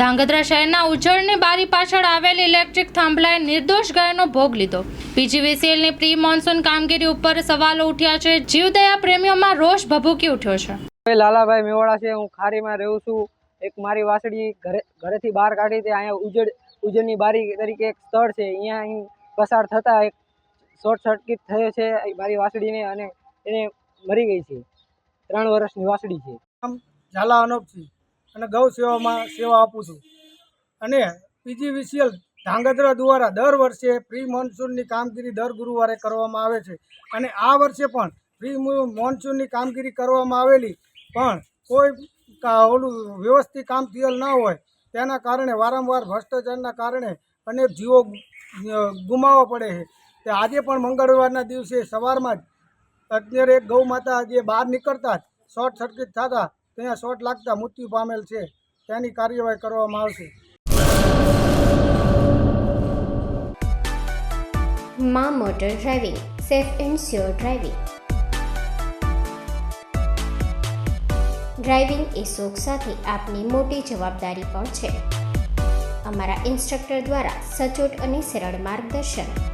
ધાંગધ્રા શહેરના ઉજળની બારી પાછળ આવેલ ઇલેક્ટ્રિક થાંભલાએ નિર્દોષ ગાયનો ભોગ લીધો. પીજીવીસીએલની પ્રી મોન્સૂન કામગીરી ઉપર સવાલો ઉઠ્યા છે. જીવદયા પ્રેમીઓમાં રોષ ભભૂકી ઉઠ્યો છે. લાલાભાઈ મેવાડા છે હું ખારીમાં રહું છું. એક મારી વાસળી ઘરે ઘરેથી બહાર કાઢી તે અહીંયા ઉજળ ઉજળની બારી તરીકે એક સ્થળ છે. અહીંયા અહીં પસાર થતાં એક શોર્ટ સર્કિટ થયો છે મારી વાસળીને અને એને મરી ગઈ છે. ત્રણ વર્ષની વાસળી છે. ઝાલા અનોપથી અને ગૌ સેવામાં સેવા આપું છું. અને પીજીવીસીએલ ધાંગધ્રા દ્વારા દર વર્ષે પ્રી મોન્સૂનની કામગીરી દર ગુરુવારે કરવામાં આવે છે. અને આ વર્ષે પણ પ્રી મોન્સૂનની કામગીરી કરવામાં આવેલી, પણ કોઈ ઓલું વ્યવસ્થિત કામ થયેલ ન હોય. તેના કારણે વારંવાર ભ્રષ્ટાચારના કારણે અનેક જીવો ગુમાવવા પડે છે. તે આજે પણ મંગળવારના દિવસે સવારમાં જ અત્યારે ગૌ માતા જે બહાર નીકળતા જ શોર્ટ સર્કિટ થતા ત્યાં શોટ લાગતા મૃત્યુ પામેલ છે. તેની કાર્યવાહી કરવામાં આવશે. મા motor driving, safe and sure driving. Driving એ શોખ સાથે આપની મોટી જવાબદારી પણ છે. અમારા ઇન્સ્ટ્રક્ટર દ્વારા સચોટ અને સરળ માર્ગદર્શન